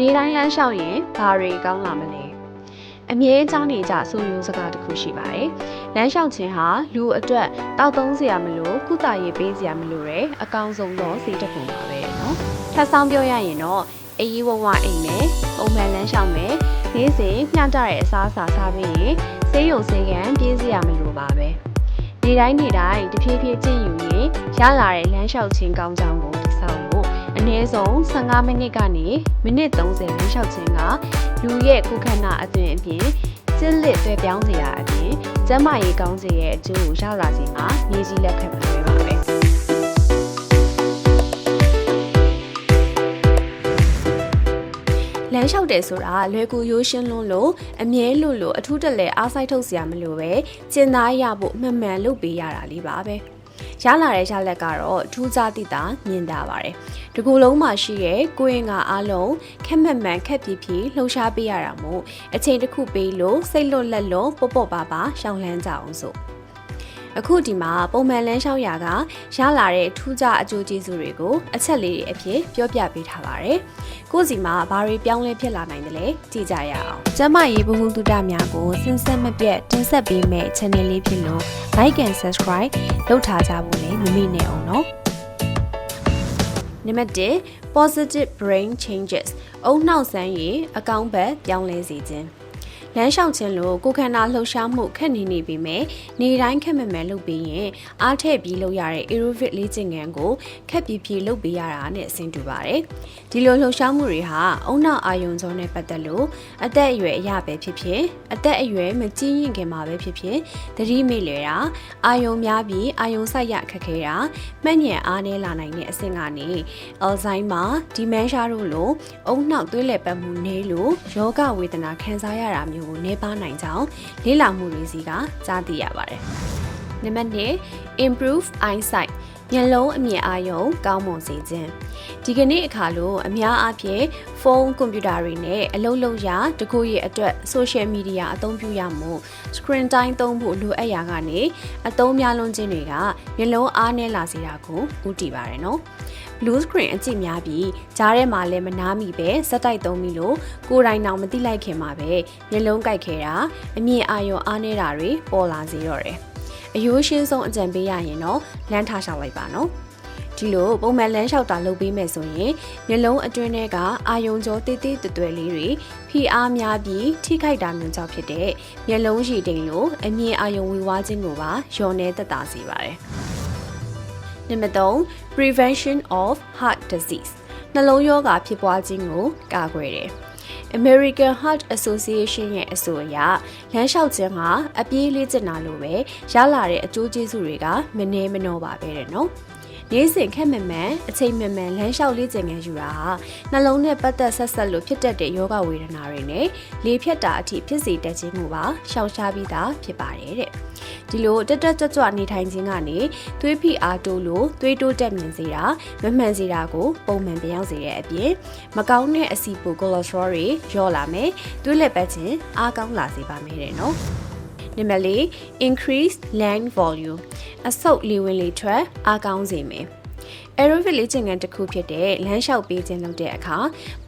နေတိုင်းလမ်းလျှောက်ရင်ဘာတွေကောင်းလာမလဲအမြဲကြောင်းနေကြဆိုရုံစကားတစ်ခုရှိပါတယ်။လမ်းလျှောက်ခြင်းဟာလူအတွက်တောက်သုံးစရာမလိုကုသရေးပေးစရာမလိုတဲ့အကောင်းဆုံးသောဈေးတစ်ခုပါပဲနော်။ထပ်ဆောင်ပြောရရင်တော့အေးဝဝအိမ်မယ်၊ပုံမှန်လမ်းလျှောက်မယ်၊နေ့စဉ်မျှတတဲ့အစားအစာစားပြီးရင်ဈေးရုံဈေးကန်ပြေးစရာမလိုပါပဲ။ဒီတိုင်းဒီတိုင်းတဖြည်းဖြည်းကျင့်ယူရင်ရလာတဲ့လမ်းလျှောက်ခြင်းကောင်းကြောင်းကို နည်းဆုံး15မိနစ်ကနေမိနစ်30လမ်းလျှောက်ခြင်းကလူရဲ့ကိုယ်ခန္ဓာအသွင်အပြင်ကျင့်လစ်တွေပြောင်းစေတာအပြင်ကျန်းမာရေးကောင်းစေရဲ့အကျိုးကိုရလာစေမှာမြေကြီးလက်ခံမှာပဲပါပဲလမ်းလျှောက်တယ်ဆိုတာလွယ်ကူရိုးရှင်းလွန်းလို့အမြဲလို့လို့အထူးတလဲအားဆိုင်ထုတ်စရာမလိုပဲကျင်သားရဖို့မှန်မှန်လုပ်ပေးရတာလေးပါပဲ ရလာတဲ့ရလက်ကတော့ထူးခြားတိတာမြင်တာပါတယ်ဒီကူလုံးမှာရှိတဲ့ကိုရင်ကအားလုံးခက်မှန်မှန်ခက်ပြပြလှုပ်ရှားပေးရတာမို့အချိန်တစ်ခုပေးလို့စိတ်လွတ်လက်လွတ်ပေါ့ပေါ့ပါပါရှောင်လန်းကြအောင်စို့ အခုဒီမှာပုံမှန်လန်းလျှောက်ရာကရလာတဲ့ထူးခြားအကျိုးကျေးဇူးတွေကိုအချက်လေးတွေအဖြစ်ပြောပြပေးထားပါတယ်။ကိုယ့်စီမှာဘာတွေပြောင်းလဲဖြစ်လာနိုင်တယ်လဲကြည့်ကြရအောင်။ကျမရေးဘဟုတုတများကိုစဉ်ဆက်မပြတ်တင်ဆက်ပေးမယ့် channel လေးဖြစ်လို့ like and subscribe လုပ်ထားကြဖို့လည်းမမေ့နဲ့အောင်နော်။နံပါတ်1 positive brain changes အုံနှောက်ဆန်းရေးအကောင်းဘက်ပြောင်းလဲစေခြင်း လမ်းလျှောက်ခြင်းလို့ကိုယ်ခန္ဓာလှုပ်ရှားမှုခက်နေနေပြီမဲ့နေတိုင်းခက်မမှန်လုပ်ပြီးရင်အားထည့်ပြီးလုပ်ရတဲ့ aerobic လေ့ကျင့်ခန်းကိုခက်ပြီးပြီးလုပ်ပေးရတာနဲ့အဆင်တူပါတယ်ဒီလိုလှုပ်ရှားမှုတွေဟာအုံနောက်အာယုံစောနဲ့ပတ်သက်လို့အသက်အရွယ်အရပဲဖြစ်ဖြစ်အသက်အရွယ်မကြီးရင်ခင်မှာပဲဖြစ်ဖြစ်သတိမေ့လေတာအာယုံများပြီးအာယုံဆိုင်ရခက်ခဲတာမှတ်ညံအားနည်းလာနိုင်တဲ့အဆင့်ကနေအယ်ဇိုင်းမာဒီမန်ရှာတို့လိုအုံနောက်သွေးလက်ပတ်မှုနည်းလို့ယောဂဝေဒနာခံစားရတာမျိုးကိုနည်းပါးနိုင်ကြောင်းလေ့လာမှုတွေစီကကြားသိရပါတယ်။နံပါတ်1 improve eyesight မျက်လုံးအမြင်အာရုံကောင်းမွန်စေခြင်းဒီကနေ့အခါလို့အများအားဖြင့်ဖုန်းကွန်ပျူတာတွေနဲ့အလုပ်လုပ်ရတကူရဲ့အတွက် social media အသုံးပြုရမှု screen time သုံးဖို့လိုအပ်ရာကနေအသုံးများလွန်ခြင်းတွေကမျက်လုံးအားနည်းလာစေတာကိုဥတည်ပါတယ်နော် blue screen အကြည့်များပြီးကြားထဲမှာလည်းမနားမိပဲစက်တိုက်သုံးပြီးလို့ကိုယ်တိုင်တောင်မသိလိုက်ခင်မှာပဲမျက်လုံးကိုက်ခဲတာအမြင်အာရုံအားနည်းတာတွေပေါ်လာစေတော့တယ်အယိုးရှင်းဆုံးအကြံပေးရရင်တော့လမ်းထားလျှောက်လိုက်ပါနော်ဒီလိုပုံမှန်လမ်းလျှောက်တာလုပ်ပေးမယ်ဆိုရင်မျက်လုံးအတွင်းထဲကအာယုံကြောတိတိတွယ်တွယ်လေးတွေဖိအားများပြီးထိခိုက်တာမျိုးကြောင့်ဖြစ်တဲ့မျက်လုံးရည်တိမ်လိုအမြင်အာယုံဝေဝါးခြင်းကိုပါလျော်နေသက်သာစေပါတယ်နံပါတ်3 prevention of heart disease နှလုံးရောဂါဖြစ်ပွားခြင်းကိုကာကွယ်တယ် American Heart Association ရဲ့အဆိုအရလမ်းလျှောက်ခြင်းဟာအပြေးလေးကျင်တာလိုပဲရလာတဲ့အကျိုးကျေးဇူးတွေကမနှဲမနှောပါပဲတဲ့နော် နေ့စဉ်ခက်မှန်မှန်အချိန်မှန်မှန်လမ်းလျှောက်လေ့ကျင့်ခန်းယူတာဟာနှလုံးနဲ့ပတ်သက်ဆက်ဆက်လို့ဖြစ်တတ်တဲ့ယောဂဝေဒနာတွေနဲ့လေဖြတ်တာအထိဖြစ်စေတတ်ခြင်းကိုပါရှောင်ရှားပြီးသားဖြစ်ပါတယ်တဲ့ဒီလိုတက်တက်ကြွကြွနေထိုင်ခြင်းကနေသွေးဖိအားတိုးလို့သွေးတိုးတက်မြင်စေတာမမှန်စေတာကိုပုံမှန်ပြောင်းစေတဲ့အပြင်မကောင်းတဲ့အဆီပိုကိုလက်စထရောတွေလျော့လာမယ်သွေးလက်ပတ်ခြင်းအားကောင်းလာစေပါမယ်တဲ့နော် နံပါတ်၄ increase lung volume အဆုတ်လေဝင်လေထွက်အားကောင်းစေမယ် aerobic လေ့ကျင့်ခန်းတစ်ခုဖြစ်တဲ့လမ်းလျှောက်ပေးခြင်းလုပ်တဲ့အခါ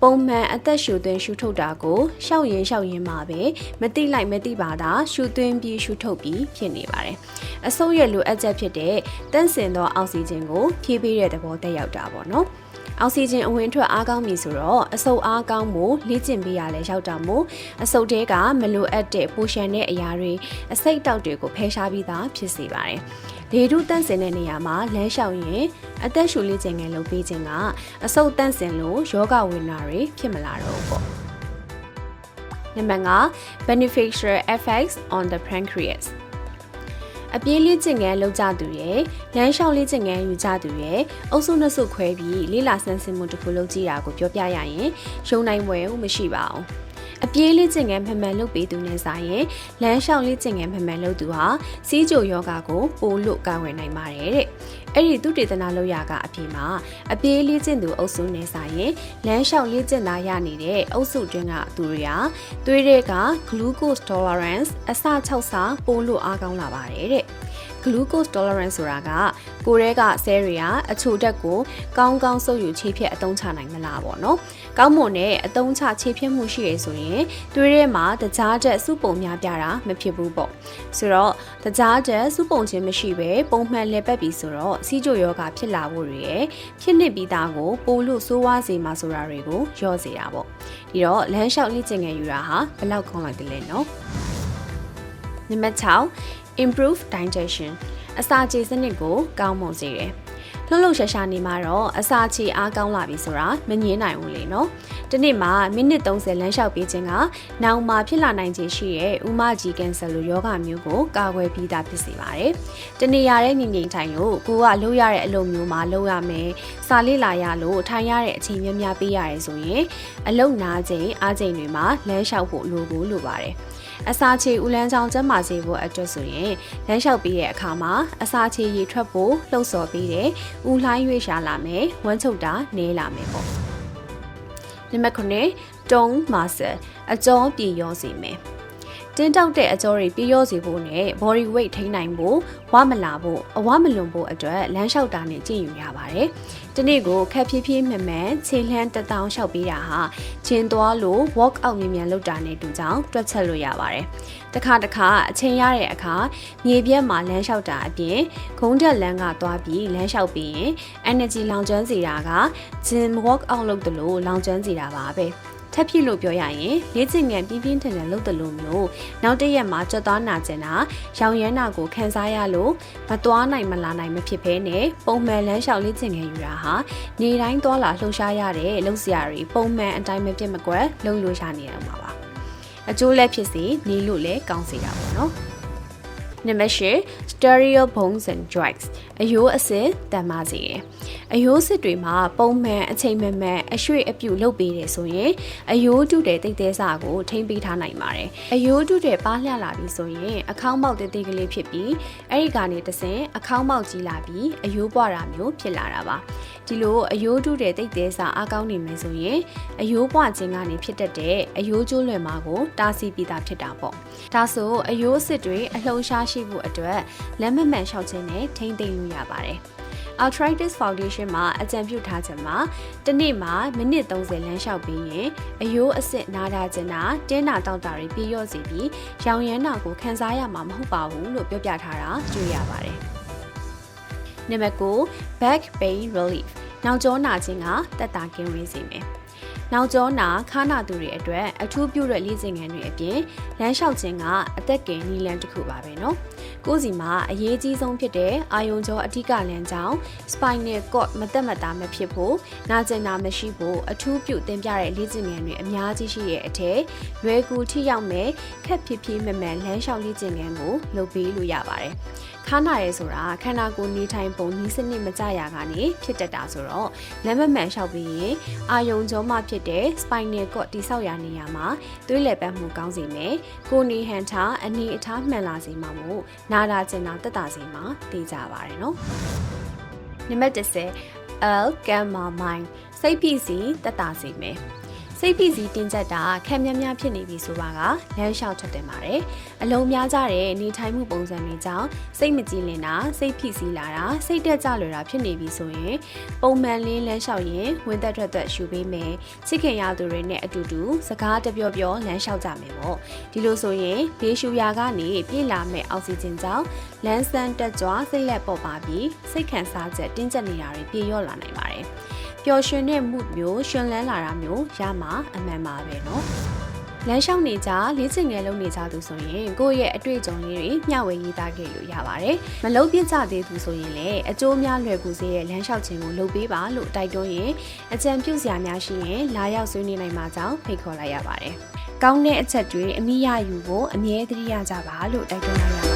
ပုံမှန်အသက်ရှူသွင်းရှူထုတ်တာကိုရှောက်ရင်ရှောက်ရင်မှာပဲမတိလိုက်မတိပါတာရှူသွင်းပြီးရှူထုတ်ပြီးဖြစ်နေပါတယ်။အဆုတ်ရဲ့လိုအပ်ချက်ဖြစ်တဲ့တန့်စင်သောအောက်ဆီဂျင်ကိုဖြည့်ပေးတဲ့သဘောတက်ရောက်တာပေါ့နော်။ အောက်ဆီဂျင်အဝင်ထွက်အားကောင်းပြီဆိုတော့အဆုတ်အားကောင်းမှုလေ့ကျင့်ပေးရလဲရောက်တာမို့အဆုတ်တဲကမလိုအပ်တဲ့ပိုရှန်တဲ့အရာတွေအစိတ်တောက်တွေကိုဖယ်ရှားပြီးသားဖြစ်စေပါတယ်။လေထုတန့်စင်တဲ့နေရာမှာလမ်းလျှောက်ရင်အသက်ရှူလေ့ကျင့်ငယ်လုပ်ပေးခြင်းကအဆုတ်တန့်စင်လို့ယောဂဝေဒနာတွေဖြစ်မလာတော့ဘူးပေါ့။နံပါတ်5 beneficial effects on the pancreas အပြေးလေးကျင်ငန်းလောက်ကြသူရဲ့လမ်းလျှောက်လေးကျင်ငန်းယူကြသူရဲ့အုပ်စုနှစ်စုခွဲပြီးလေးလာဆန်းစစ်မှုတစ်ခုလုပ်ကြည့်တာကိုပြောပြရရင်ရှုံနိုင်ပွဲမရှိပါဘူးအပြေးလေးကျင်ငန်းမှန်မှန်လုပ်ပေးသူနဲ့ဆိုင်ရင်လမ်းလျှောက်လေးကျင်ငန်းမှန်မှန်လုပ်သူဟာစီးကြိုယောဂကိုပိုလို့ကာကွယ်နိုင်ပါတယ်တဲ့ အဲ့ဒီသူတေသနာလောက်ရကအပြေမှာအပြေးလေးကျင်သူအုပ်စုနဲ့ဆိုင်ရင်လမ်းလျှောက်လေးကျင်သားရနေတဲ့အုပ်စုတွင်းကသူတွေဟာသွေးတွေက glucose tolerance အဆ6ဆပိုလို့အားကောင်းလာပါတယ်တဲ့ glucose tolerance ဆိုတာကကိုယ်ရဲကဆဲတွေကအချိုဓာတ်ကိုကောင်းကောင်းစုပ်ယူခြေဖြတ်အသုံးချနိုင်မလားပေါ့နော်။ကောင်းမွန်တဲ့အသုံးချခြေဖြတ်မှုရှိရဆိုရင်သွေးထဲမှာတကြားချက်စုပုံများပြတာမဖြစ်ဘူးပေါ့။ဆိုတော့တကြားချက်စုပုံခြင်းမရှိပဲပုံမှန်လည်ပတ်ပြီးဆိုတော့စီးကြိုယောဂဖြစ်လာဖို့တွေရဲ့ဖြစ်နေပြီးသားကိုပိုလို့စိုးဝါးစေမှာဆိုတာတွေကိုရော့စေတာပေါ့။ဒီတော့လမ်းလျှောက်လေ့ကျင့်ငယ်ယူတာဟာဘယ်လောက်ကောင်းလိုက်တယ်လဲနော်။နံပါတ်6 improve digestion အစာချေစနစ်ကိုကောင်းမွန်စေတယ်။လှုပ်လှုပ်ရှားရှားနေမှာတော့အစာချေအားကောင်းလာပြီဆိုတာမငြင်းနိုင်ဘူးလေနော်။ဒီနေ့မှာမိနစ်30လမ်းလျှောက်ပေးခြင်းကနောင်မှာဖြစ်လာနိုင်ခြေရှိတဲ့ဥမကြီးကင်ဆာလိုယောဂမျိုးကိုကာကွယ်ပြီးသားဖြစ်စေပါတယ်။တနေရာတဲ့ငြိမ်ငြိမ်ထိုင်လို့ကိုကလှုပ်ရတဲ့အလုပ်မျိုးမှာလှုပ်ရမယ်။စာလေးလာရလို့ထိုင်ရတဲ့အချိန်များများပေးရတယ်ဆိုရင်အလုပ်နာချိန်အားချိန်တွေမှာလမ်းလျှောက်ဖို့လိုကိုလိုပါတယ်။ အစာချေဦးလန်းချောင်းကျန်းမာစေဖို့အတွက်ဆိုရင်လမ်းလျှောက်ပြီးတဲ့အခါမှာအစာချေရေထွက်ဖို့လှုပ်ဆော်ပြီးတဲ့ဦးလှိုင်းရွေ့ရှာလာမယ်ဝမ်းချုပ်တာနေလာမယ်ပေါ့နံပါတ်9တုံးမာဆယ်အကြောပြေရောစေမယ်တင်းတောက်တဲ့အကြောတွေပြည့်ရောစေဖို့နဲ့ body weight ထိန်းနိုင်ဖို့ဝမလာဖို့အဝမလွန်ဖို့အတွက်လမ်းလျှောက်တာနဲ့ကြည့်ယူရပါတယ်။ ဒီနေ့ကိုခက်ဖြည်းဖြည်းမှန်မှန်ခြေလှမ်းတထောင်လျှောက်ပေးတာဟာကျင်းသွားလို့ walk out မြန်မြန်လုပ်တာနဲ့တူကြောင်တွက်ချက်လို့ရပါတယ်။တစ်ခါတစ်ခါအချိန်ရတဲ့အခါမြေပြက်မှာလမ်းလျှောက်တာအပြင်ခုံးတက်လမ်းကသွားပြီးလမ်းလျှောက်ပြီးရင် energy လောင်ကျွမ်းစေတာက gym walk out လုပ်တယ်လို့လောင်ကျွမ်းစေတာပါပဲ။ ထပ်ဖြစ်လို့ပြောရရင်လေ့ကျင့်ငယ်ပြင်းပြင်းထန်ထန်လုပ်တယ်လို့မျိုးနောက်တစ်ရက်မှာကြွသွားနာကျင်တာရောင်ရမ်းတာကိုခံစားရလို့မသွားနိုင်မလာနိုင်မဖြစ်ဘဲနဲ့ပုံမှန်လမ်းလျှောက်လေ့ကျင့်ငယ်ယူတာဟာနေတိုင်းသွားလာလှုပ်ရှားရတဲ့လှုပ်ရှားတွေပုံမှန်အတိုင်းမပြတ်မကွက်လှုပ်လို့ရနေတော့မှာပါအကျိုးလက်ဖြစ်စီနေလို့လည်းကောင်းစေတာပေါ့နော်နံပါတ်၈ stereo bones and drugs အယိုးအစစ်တန်မာစေတယ်။အယိုးစစ်တွေမှာပုံမှန်အချိန်မှန်မှန်အရွှေ့အပြုတ်လုပ်ပေးတယ်ဆိုရင်အယိုးတုတဲ့တိတ်သေးစာကိုထိမ့်ပေးထားနိုင်ပါတယ်။အယိုးတုတဲ့ပါးလျလာပြီဆိုရင်အခေါင်းပေါက်တိတ်တိတ်ကလေးဖြစ်ပြီးအဲ့ဒီကနေတဆင်အခေါင်းပေါက်ကြီးလာပြီးအယိုးပွားတာမျိုးဖြစ်လာတာပါ။ဒီလိုအယိုးတုတဲ့တိတ်သေးစာအားကောင်းနေမယ်ဆိုရင်အယိုးပွားခြင်းကနေဖြစ်တတ်တဲ့အယိုးကျိုးလွယ်မှာကိုတားဆီးပြီးသားဖြစ်တာပေါ့။ဒါဆိုအယိုးစစ်တွေအလှုံရှားရှိဖို့အတွက်လက်မမှန်လျှောက်ခြင်းနဲ့ထိမ့်သိမ့်လို့ရပါတယ်။ Arthritis Foundation မှာအကြံပြုထားချက်မှာတစ်နေ့မှာမိနစ်30လမ်းလျှောက်ပြီးရင်အယိုးအစစ်နားတာခြင်းနာတင်းနာတောက်တာတွေပြည့်ရော့စေပြီးရောင်ရမ်းတာကိုခံစားရမှာမဟုတ်ပါဘူးလို့ပြောပြထားတာတွေ့ရပါတယ်။နံပါတ်9 back pain relief နောက်ကျောနာခြင်းကတက်တာကင်းဝေးစေမယ်။ နောက်ကျောနာခါနာသူတွေအတွက်အထူးပြုတဲ့လေ့ကျင့်ခန်းတွေအပြင်လမ်းလျှောက်ခြင်းကအသက်ကယ်နီလန်တစ်ခုပါပဲနော်ကိုစီမှာအရေးကြီးဆုံးဖြစ်တဲ့အာယုံကြောအဓိကလမ်းကြောင်း spinal cord မတက်မတာမဖြစ်ဖို့နာကျင်တာမရှိဖို့အထူးပြုတင်ပြတဲ့လေ့ကျင့်ခန်းတွေအများကြီးရှိရဲ့အထက်ရွယ်ကူထိရောက်မဲ့ခက်ဖြစ်ဖြစ်မမှန်လမ်းလျှောက်လေ့ကျင့်ခန်းကိုလုပ်ပေးလို့ရပါတယ် ခါနာရဲဆိုတာခန္ဓာကိုယ်နေထိုင်ပုံနီးစနစ်မကြရာကနေဖြစ်တတ်တာဆိုတော့လမ်းမမှန်လျှောက်ပြီးရင်အာယုံကြောမှဖြစ်တဲ့ spinal cord တိဆောက်ရာနေရာမှာသွေးလည်ပတ်မှုကောင်းစေမယ်။ကိုနေဟန်ထားအနေအထားမှန်လာစေမှာမို့နာတာကျင်တာတက်တာစေမှာသိကြပါတယ်နော်။နံပါတ်10 L gamma mind စိတ်ဖိစီတက်တာစေမယ်။ စိတ်ဖိစီးတင်းကျပ်တာခက်များများဖြစ်နေပြီဆိုပါကလမ်းလျှောက်ထွက်တင်ပါတယ်အလုံးများကြတဲ့နေထိုင်မှုပုံစံတွေကြောင့်စိတ်မကြည်လင်တာစိတ်ဖိစီးလာတာစိတ်တက်ကြလွယ်တာဖြစ်နေပြီဆိုရင်ပုံမှန်လေးလမ်းလျှောက်ရင်ဝင်သက်ထွက်သက်ရှူပေးမယ်ချစ်ခင်ရသူတွေနဲ့အတူတူစကားတပြောပြောလမ်းလျှောက်ကြမယ်ပေါ့ဒီလိုဆိုရင်ဘေးရှူရာကနေပြည့်လာမဲ့အောက်ဆီဂျင်ကြောင့်လမ်းဆန်းတက်ကြွစိတ်လက်ပေါ်ပါပြီးစိတ်ခံစားချက်တင်းကျပ်နေတာတွေပြေလျော့လာနိုင်ပါတယ် ပျော်ရွှင်တဲ့မှုမျိုးရှင်လန်းလာတာမျိုးရမှာအမှန်ပါပဲเนาะလမ်းလျှောက်နေကြလေးချင်ငယ်လုံးနေကြသူဆိုရင်ကိုယ့်ရဲ့အတွေ့အကြုံလေးတွေမျှဝေရေးသားခဲ့လို့ရပါတယ်။မလုံးပြကြသေးသူဆိုရင်လည်းအကျိုးများလွယ်ကူစေတဲ့လမ်းလျှောက်ခြင်းကိုလုပ်ပေးပါလို့တိုက်တွန်းရင်အကြံပြုစရာများရှိရင်လာရောက်ဆွေးနွေးနိုင်မှာကြောင်းဖိတ်ခေါ်လိုက်ရပါတယ်။ကောင်းတဲ့အချက်တွေအမိရယူဖို့အမြဲတမ်းရကြပါလို့တိုက်တွန်းလိုက်ရပါတယ်။ ။